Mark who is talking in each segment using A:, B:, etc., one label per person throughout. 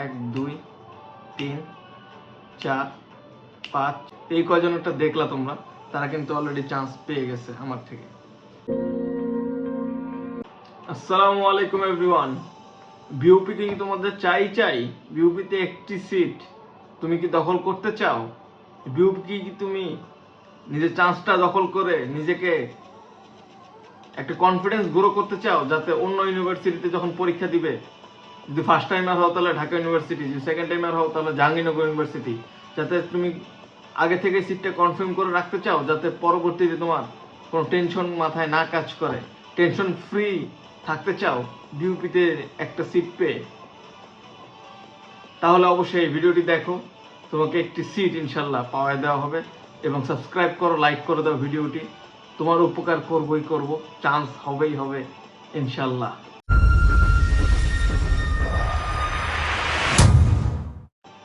A: এক, দুই, তিন, চার, পাঁচ। এই কয়জনটা দেখলা তোমরা, তারা কিন্তু অলরেডি চান্স পেয়ে গেছে আমার থেকে। আসসালামু আলাইকুম এভরিওয়ান বিউপি কি তোমাদের চাই চাই? বিউপিতে একটি সিট তুমি কি দখল করতে চাও? বিউপি কি তুমি নিজের চান্সটা দখল করে নিজেকে একটা কনফিডেন্স গ্রো করতে চাও, যাতে অন্য ইউনিভার্সিটিতে যখন পরীক্ষা দিবে যদি ফার্স্ট টাইমার হও তাহলে ঢাকা ইউনিভার্সিটি যদি সেকেন্ড টাইমার হও তাহলে জাহাঙ্গীরনগর ইউনিভার্সিটি যাতে তুমি আগে থেকে সিটটা কনফার্ম করে রাখতে চাও, যাতে পরবর্তীতে তোমার কোনো টেনশন মাথায় না কাজ করে। টেনশন ফ্রি থাকতে চাও ডিউপিতে একটা সিট পেয়ে। তাহলে অবশ্যই এই ভিডিওটি দেখো। তোমাকে একটি সিট ইনশাল্লাহ পাওয়ায় দেওয়া হবে এবং সাবস্ক্রাইব করো লাইক করে দাও ভিডিওটি তোমার উপকার করবই করব চান্স হবেই হবে ইনশাল্লাহ।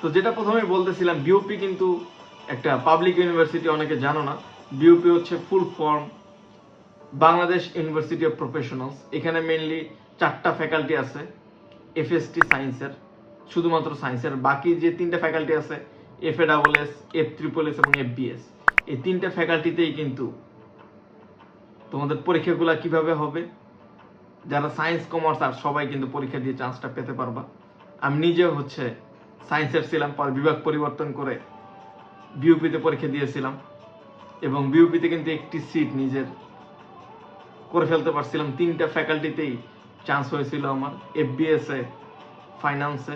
A: তো যেটা প্রথমে বলতেছিলাম বিউপি কিন্তু একটা পাবলিক ইউনিভার্সিটি অনেকে জানো না। বিউপি হচ্ছে full form Bangladesh university of professionals এখানে মেইনলি চারটা ফ্যাকাল্টি আছে এফএসটি সায়েন্সের শুধুমাত্র সায়েন্সের বাকি যে তিনটা ফ্যাকাল্টি আছে F A double S F triple S এবং এফ বিএস এই তিনটা ফ্যাকাল্টিতেই কিন্তু তোমাদের পরীক্ষাগুলো কীভাবে হবে, যারা সায়েন্স কমার্স আর সবাই কিন্তু পরীক্ষা দিয়ে চান্সটা পেতে পারবা। আমি নিজেও হচ্ছে সায়েন্সের ছিলাম পর বিভাগ পরিবর্তন করে বিউপিতে পরীক্ষা দিয়েছিলাম। এবং বিউপিতে কিন্তু একটি সিট নিজের করে ফেলতে পারছিলাম। তিনটা ফ্যাকাল্টিতেই চান্স হয়েছিল আমার। এফবিএস ফাইন্যান্সে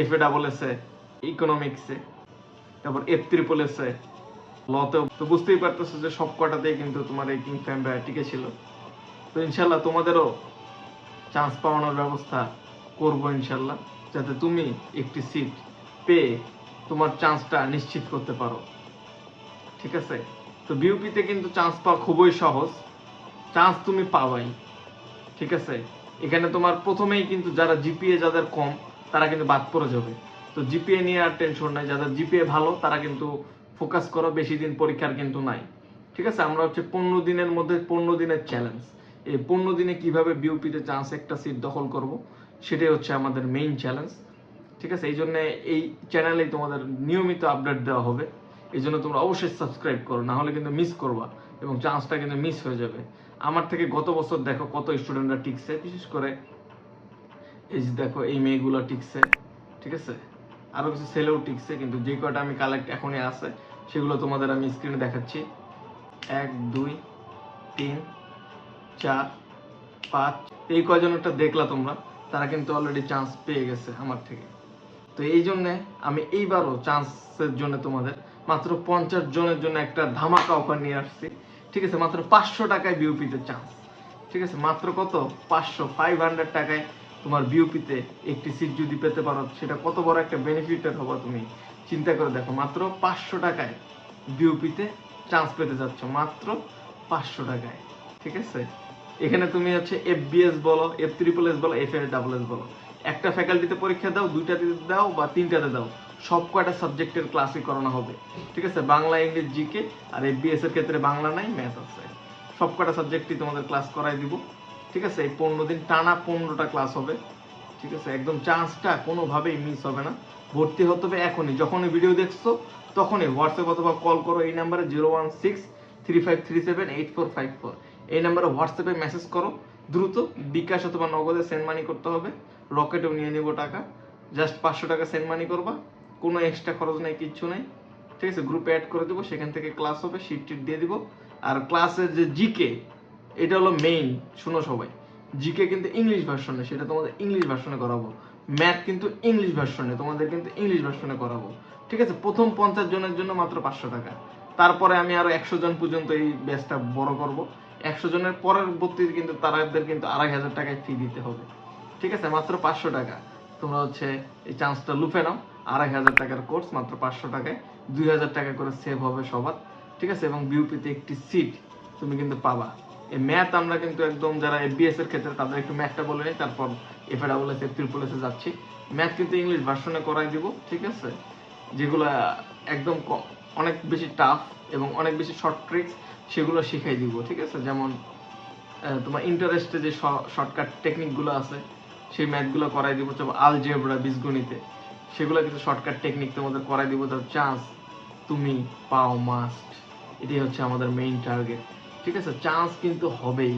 A: এফ এ ডাবল এস ইকোনমিক্সে তারপর এফ ত্রিপল এস লতে তো বুঝতেই পারতেছো যে সব কটাতেই কিন্তু তোমার এই কিং ফ্যাম টিকে ছিল। তো ইনশাল্লাহ তোমাদেরও চান্স পাওয়ানোর ব্যবস্থা করব ইনশাল্লাহ যাতে তুমি একটি সিট পেয়ে তোমার চান্সটা নিশ্চিত করতে পারো। ঠিক আছে? তো বিউপিতে কিন্তু চান্স পাওয়া খুবই সহজ। চান্স তুমি পাওয়াই। ঠিক আছে? এখানে তোমার প্রথমেই কিন্তু যারা জিপিএ যাদের কম, তারা কিন্তু বাদ পড়ে যাবে। তো জিপিএ নিয়ে আর টেনশন নাই। যাদের জিপিএ ভালো, তারা কিন্তু ফোকাস করো, বেশি দিন পরীক্ষার কিন্তু নাই। ঠিক আছে? আমরা হচ্ছে পনেরো দিনের মধ্যে পনেরো দিনের চ্যালেঞ্জ এই পনেরো দিনে কীভাবে বিউপিতে চান্স একটা সিট দখল করব? সেটাই হচ্ছে আমাদের মেইন চ্যালেঞ্জ ঠিক আছে? এই জন্য এই চ্যানেলেই তোমাদের নিয়মিত আপডেট দেওয়া হবে। এই জন্য তোমরা অবশ্যই সাবস্ক্রাইব করো, না হলে কিন্তু মিস করবা এবং চান্সটা কিন্তু মিস হয়ে যাবে। আমার থেকে গত বছর দেখো কত স্টুডেন্টরা টিকছে, বিশেষ করে এই যে দেখো এই মেয়েগুলো টিকছে, ঠিক আছে? আরও কিছু ছেলেও টিকছে, কিন্তু যে কটা আমি কালেক্ট এখনই আছে, সেগুলো তোমাদের আমি স্ক্রিনে দেখাচ্ছি। এক, দুই, তিন, চার, পাঁচ, এই কয়জনটা দেখলা তোমরা? তারা কিন্তু অলরেডি চান্স পেয়ে গেছে আমার থেকে। তো এই জন্যে আমি এইবারও চান্সের জন্য তোমাদের মাত্র পঞ্চাশ জনের জন্য একটা ধামাকা অফার নিয়ে আসছি। ঠিক আছে, মাত্র পাঁচশো টাকায় বিউপিতে চান্স ঠিক আছে, মাত্র কত? পাঁচশো ফাইভ হান্ড্রেড টাকায় তোমার বিউপিতে একটি সিট যদি পেতে পারো, সেটা কত বড় একটা বেনিফিটের হব তুমি? চিন্তা করে দেখো, মাত্র পাঁচশো টাকায় বিউপিতে চান্স পেতে যাচ্ছ, মাত্র পাঁচশো টাকায়। ঠিক আছে? এখানে তুমি হচ্ছে এফ বিএস বলো এফ ত্রিপল এস বলো এফ এ ডাবল এস বলো। একটা ফ্যাকাল্টিতে পরীক্ষা দাও, দুইটাতে দাও বা তিনটাতে দাও। সব কয়টা সাবজেক্টের ক্লাসই করানো হবে। ঠিক আছে? বাংলা, ইংলিশ জিকে আর এফ বিএস এর ক্ষেত্রে বাংলা নাই ম্যাথ আছে। সব কয়টা সাবজেক্টই তোমাদের ক্লাস করাই দিব। ঠিক আছে? এই পনেরো দিন, টানা পনেরোটা ক্লাস হবে। ঠিক আছে? একদম চান্সটা কোনোভাবেই মিস হবে না। ভর্তি হতে হবে এখনই। যখনই ভিডিও দেখছ, তখনই হোয়াটসঅ্যাপ অথবা কল করো এই নাম্বারে zero one six three five three seven eight four five four এই নাম্বারে হোয়াটসঅ্যাপে মেসেজ করো। দ্রুত বিকাশ অথবা নগদে সেন্ড মানি করতে হবে। রকেটেও নিয়ে নিব টাকা। জাস্ট পাঁচশো টাকা সেন্ড মানি করবা। কোনো এক্সট্রা খরচ নেই, কিচ্ছু নেই। ঠিক আছে? গ্রুপে অ্যাড করে দেবো। সেখান থেকে ক্লাস হবে শিট টিট দিয়ে দিব। আর ক্লাসের যে জিকে এটা হলো মেইন শুনো সবাই। জিকে কিন্তু ইংলিশ ভার্সনে সেটা তোমাদের ইংলিশ ভার্সনে করাবো। ম্যাথ কিন্তু ইংলিশ ভার্সনে তোমাদের কিন্তু ইংলিশ ভার্সনে করাবো। ঠিক আছে? প্রথম পঞ্চাশ জনের জন্য মাত্র পাঁচশো টাকা। তারপরে আমি আরও একশো জন পর্যন্ত এই ব্যাচটা বড় করব। একশো জনের পরের পরবর্তীতে কিন্তু তারাদের কিন্তু আড়াই হাজার টাকায় ফি দিতে হবে। ঠিক আছে? মাত্র পাঁচশো টাকা। তোমরা হচ্ছে এই চান্সটা লুফে নাও। আড়াই হাজার টাকার কোর্স মাত্র পাঁচশো টাকায়। দুই হাজার টাকা করে সেভ হবে সবার। ঠিক আছে? এবং বিউপিতে একটি সিট তুমি কিন্তু পাবা। এই ম্যাথ আমরা কিন্তু একদম যারা এফবিএস এর ক্ষেত্রে তাদের একটু ম্যাথটা বলে নিই, তারপর এফএ ডাবল এস ত্রিপল এসে যাচ্ছি। ম্যাথ কিন্তু ইংলিশ ভার্সনে করাই দিব, ঠিক আছে? যেগুলো একদম অনেক বেশি টাফ এবং অনেক বেশি শর্ট ট্রিক্স সেগুলো শিখাই দিব, ঠিক আছে? যেমন তোমার ইন্টারেস্টে যে শর্টকাট টেকনিকগুলো আছে, সেই ম্যাথগুলো করাই দিব, যেমন আলজেব্রা বীজগণিতে। সেগুলো কিছু শর্টকাট টেকনিক তোমাদের করাই দিব তার চান্স তুমি, পাও মাস্ট এটাই হচ্ছে আমাদের মেইন টার্গেট ঠিক আছে? চান্স কিন্তু হবেই,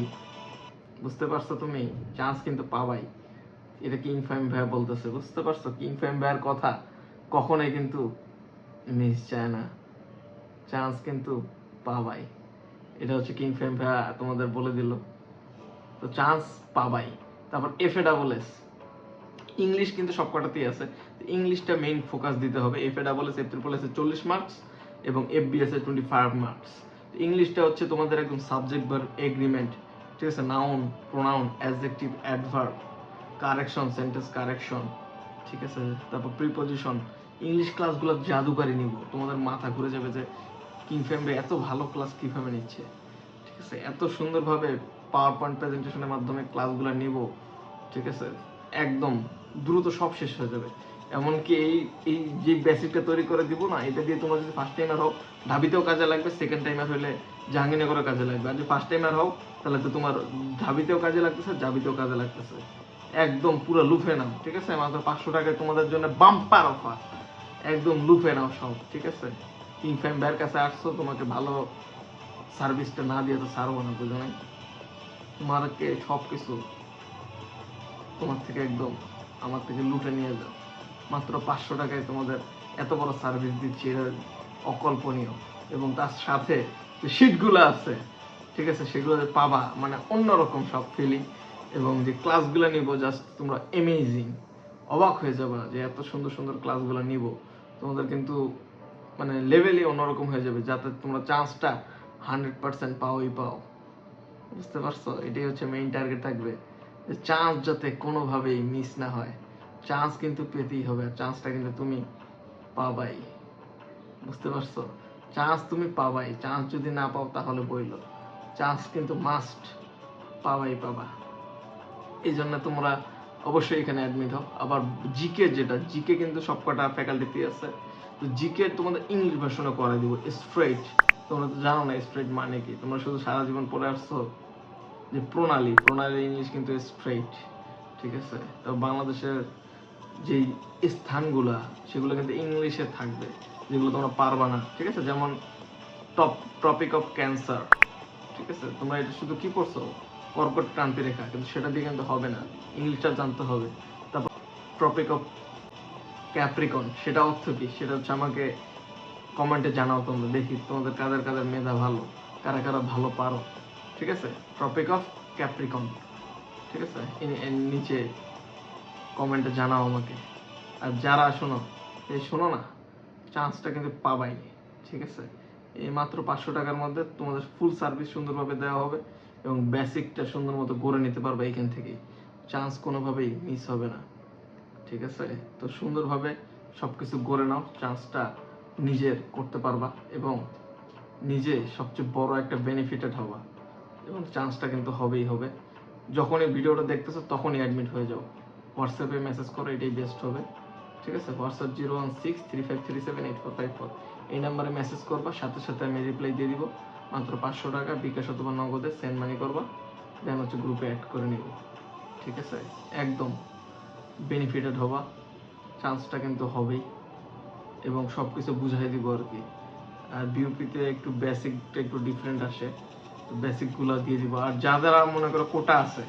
A: বুঝতে পারছ তুমি? চান্স কিন্তু পাবাই। এটা কিং ফাইম ভাই বলতেছে, বুঝতে পারছ? কিং ফাইম ভাইয়ের কথা? কখনোই কিন্তু মিস যায় না। চান্স কিন্তু পাবাই। এটা হচ্ছে কিং ফাইম ভাই তোমাদের বলে দিল। তো চান্স পাবাই। তারপর F A double S English কিন্তু সবকটাতেই আছে। ইংলিশটা মেইন ফোকাস দিতে হবে। F A double S F triple এ চল্লিশ মার্কস এবং এফ বি এস এ টোয়েন্টি ফাইভ মার্কস ইংলিশটা হচ্ছে তোমাদের একদম সাবজেক্ট বার এগ্রিমেন্ট ঠিক আছে? Noun pronoun adjective adverb correction sentence correction ঠিক আছে? তারপর প্রিপোজিশন ইংলিশ ক্লাসগুলো জাদুকারি নিব। তোমাদের মাথা ঘুরে যাবে যে কিং ফ্যামবে এত ভালো ক্লাস কীভাবে নিচ্ছে। ঠিক আছে? এত সুন্দরভাবে পাওয়ার পয়েন্ট প্রেজেন্টেশনের মাধ্যমে ক্লাসগুলো নিব। ঠিক আছে? একদম দ্রুত সব শেষ হয়ে যাবে। এমনকি এই এই যে বেসিকটা তৈরি করে দিব না, এটা দিয়ে তোমরা যদি ফার্স্ট টাইমার ঢাবিতেও কাজে লাগবে সেকেন্ড টাইমার হলে জাহাঙ্গীরনগরেও কাজে লাগবে। আর যদি ফার্স্ট টাইমার হও, তাহলে তো তোমার ঢাবিতেও কাজে লাগতেছে জাবিতেও কাজে লাগতেছে। একদম পুরো লুফে নাও, ঠিক আছে? মাত্র পাঁচশো টাকায় তোমাদের জন্য বাম্পার অফার একদম লুফে নাও সব, ঠিক আছে? কিং ফ্যাম ভাইয়ের কাছে আসছো, তোমাকে ভালো সার্ভিসটা না দিয়ে তো সারবো না, বুঝো নাই? তোমাকে সব কিছু তোমার থেকে একদম আমার থেকে লুটে নিয়ে যাও। মাত্র পাঁচশো টাকায় তোমাদের এত বড় সার্ভিস দিচ্ছি, এটা অকল্পনীয়। এবং তার সাথে যে সিটগুলো আছে, ঠিক আছে, সেগুলো যে পাবা মানে অন্যরকম সব ফিলিং এবং যে ক্লাসগুলো নিব জাস্ট তোমরা এমেজিং অবাক হয়ে যাবে যে এত সুন্দর সুন্দর ক্লাসগুলো নিব। তোমাদের কিন্তু মানে লেভেলই অন্যরকম হয়ে যাবে, যাতে তোমরা চান্সটা হান্ড্রেড পার্সেন্ট পাওই পাও। বুঝতে পারছ? এটাই হচ্ছে মেইন টার্গেট থাকবে। চান্স যাতে কোনোভাবেই মিস না হয়। চান্স কিন্তু পেতেই হবে আর চান্সটা কিন্তু তুমি পাবাই। বুঝতে পারছ? চান্স তুমি পাবাই। চান্স যদি না পাও তাহলে বইল। চান্স কিন্তু মাস্ট পাবাই পাবা। এই জন্য তোমরা অবশ্যই এখানে অ্যাডমিট হও। আবার জিকে যেটা জিকে কিন্তু সবকটা ফ্যাকাল্টিতে আছে। তো জিকে তোমাদের ইংলিশ ভার্সনও করে দিব স্ট্রেট তোমরা তো জানো না স্ট্রেট মানে কি? তোমরা শুধু সারা জীবন পড়ে আসছো যে প্রণালী। প্রণালী ইংলিশ কিন্তু স্ট্রেট ঠিক আছে? তো বাংলাদেশের যেই স্থানগুলো, সেগুলো কিন্তু ইংলিশে থাকবে, যেগুলো তোমরা পারবা না, ঠিক আছে? যেমন টপ টপিক অফ ক্যান্সার ঠিক আছে? তোমরা এটা শুধু কি করছ কর্কট ক্রান্তি রেখা, কিন্তু সেটা দিয়ে কিন্তু হবে না। ইংলিশটা জানতে হবে। তারপর টপিক অফ ক্যাপ্রিকন সেটা অর্থ কি? সেটা হচ্ছে আমাকে কমেন্টে জানাও তোমরা, দেখি তোমাদের কাদের কাদের মেধা ভালো, কারা কারা ভালো পারো, ঠিক আছে? টপিক অফ ক্যাপ্রিকন ঠিক আছে? নিচে কমেন্টে জানাও আমাকে। আর যারা শোনো, এই শোনো না চান্সটা কিন্তু পাবাই, ঠিক আছে? এই মাত্র পাঁচশো টাকার মধ্যে তোমাদের ফুল সার্ভিস সুন্দরভাবে দেওয়া হবে এবং বেসিকটা সুন্দর মতো গড়ে নিতে পারবে এখান থেকেই। চান্স কোনোভাবেই মিস হবে না। ঠিক আছে? তো সুন্দরভাবে সব কিছু গড়ে নাও চান্সটা নিজের করতে পারবা এবং নিজে সবচেয়ে বড় একটা বেনিফিটেড হবা এবং চান্সটা কিন্তু হবেই হবে। যখনই ভিডিওটা দেখতেছো তখনই অ্যাডমিট হয়ে যাও। হোয়াটসঅ্যাপে মেসেজ করো, এটাই বেস্ট হবে। ঠিক আছে? WhatsApp zero one six three five three seven eight four five four এই নাম্বারে মেসেজ করবা, সাথে সাথে আমি রিপ্লাই দিয়ে দিব। মাত্র পাঁচশো টাকা, বিকাশ অথবা নগদে সেন্ড মানি করবা। দেন হচ্ছে গ্রুপে অ্যাড করে নিব। ঠিক আছে? একদম বেনিফিটেড হবা চান্সটা কিন্তু হবেই। এবং সব কিছু বুঝাই দিব আর কি। আর বিউপিতে একটু বেসিকটা একটু ডিফারেন্ট আসে। তো বেসিকগুলো দিয়ে দিব। আর যাদের আর মনে করো কোটা আছে,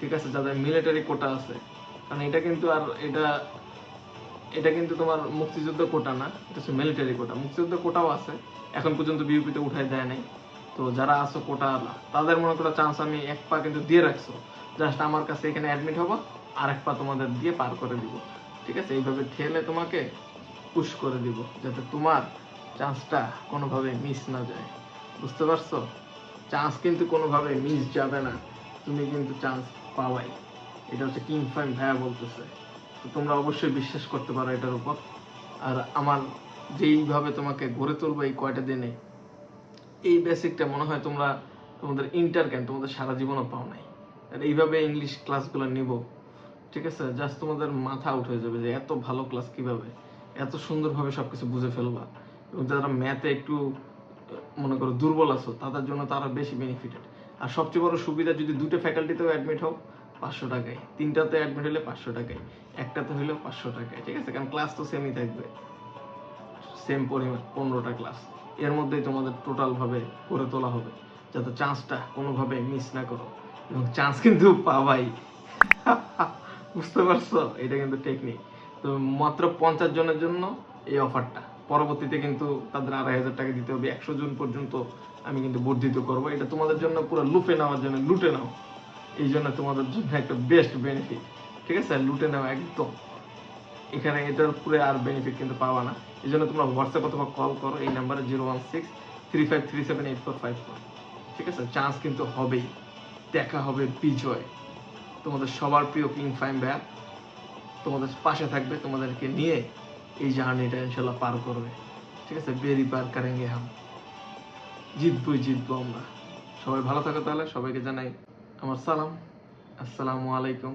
A: ঠিক আছে? যাদের মিলিটারি কোটা আছে। কারণ এটা কিন্তু আর এটা এটা কিন্তু তোমার মুক্তিযুদ্ধ কোটা না। এটা হচ্ছে মিলিটারি কোটা। মুক্তিযুদ্ধ কোটাও আছে। এখন পর্যন্ত বিউপিতে উঠাই দেয় নাই। তো যারা আছো কোটা, তাদের মনে করো চান্স আমি এক পা কিন্তু দিয়ে রাখছো। জাস্ট আমার কাছে এখানে অ্যাডমিট হব। আর এক পা তোমাদের দিয়ে পার করে দিব। ঠিক আছে? এইভাবে ঠেলে তোমাকে পুশ করে দিব, যাতে তোমার চান্সটা কোনোভাবে মিস না যায়। বুঝতে পারছ? চান্স কিন্তু কোনোভাবে মিস যাবে না। তুমি কিন্তু চান্স পাওয়াই। এটা হচ্ছে কিং ফাইম ভাইয়া বলতেছে। তো তোমরা অবশ্যই বিশ্বাস করতে পারো এটার উপর। আর আমার যেইভাবে তোমাকে গড়ে তুলবো এই কয়টা দিনে, এই বেসিকটা মনে হয় তোমরা তোমাদের ইন্টার কেন তোমাদের সারা জীবনও পাও নাই। আর এইভাবে ইংলিশ ক্লাসগুলো নিব। ঠিক আছে জাস্ট তোমাদের মাথা উঠে যাবে যে এত ভালো ক্লাস কীভাবে? এত সুন্দরভাবে সবকিছু বুঝে ফেলবা। এবং যারা ম্যাথে একটু, মনে করো, দুর্বল আছো, তাদের জন্য তারা বেশি বেনিফিটেড আর সবচেয়ে বড় সুবিধা যদি দুটো ফ্যাকাল্টিতেও অ্যাডমিট হও, পাঁচশো টাকায়। তিনটাতে অ্যাডমিট হলে পাঁচশো টাকায়। একটাতে হলেও পাঁচশো টাকায়, ঠিক আছে? কারণ ক্লাস তো সেমই থাকবে। সেম পরিমাণ, পনেরোটা ক্লাস এর মধ্যেই তোমাদের টোটাল ভাবে করে তোলা হবে, যাতে চান্সটা কোনোভাবে মিস না করো। এবং চান্স কিন্তু পাবাই। বুঝতে পারছ? এটা কিন্তু টেকনিক তো মাত্র পঞ্চাশ জনের জন্য এই অফারটা পরবর্তীতে কিন্তু তাদের আড়াই হাজার টাকা দিতে হবে। একশো জন পর্যন্ত আমি কিন্তু বর্ধিত করব। এটা তোমাদের জন্য পুরো লুফে নেওয়ার জন্য, লুটে নাও। এই জন্য তোমাদের জন্য একটা বেস্ট বেনিফিট ঠিক আছে? লুটে নেওয়া একদম। এখানে এটার পুরো আর বেনিফিট কিন্তু পাওয়া না। এই জন্য তোমরা হোয়াটসঅ্যাপ অথবা কল করো। এই নাম্বারে zero one six three five three seven eight four five four ঠিক আছে? চান্স কিন্তু হবেই। দেখা হবে বিজয়। তোমাদের সবার প্রিয় কিং ফাইম ভাইয়া, তোমাদের পাশে থাকবে, তোমাদেরকে নিয়ে এই জার্নিটা ইনশাল্লাহ পার করবে। ঠিক আছে? বেরি পার করেঙ্গে হাম। জিতবই জিতবো আমরা। সবাই ভালো থাকো তাহলে। সবাইকে জানাই আমার সালাম। আসসালামু আলাইকুম।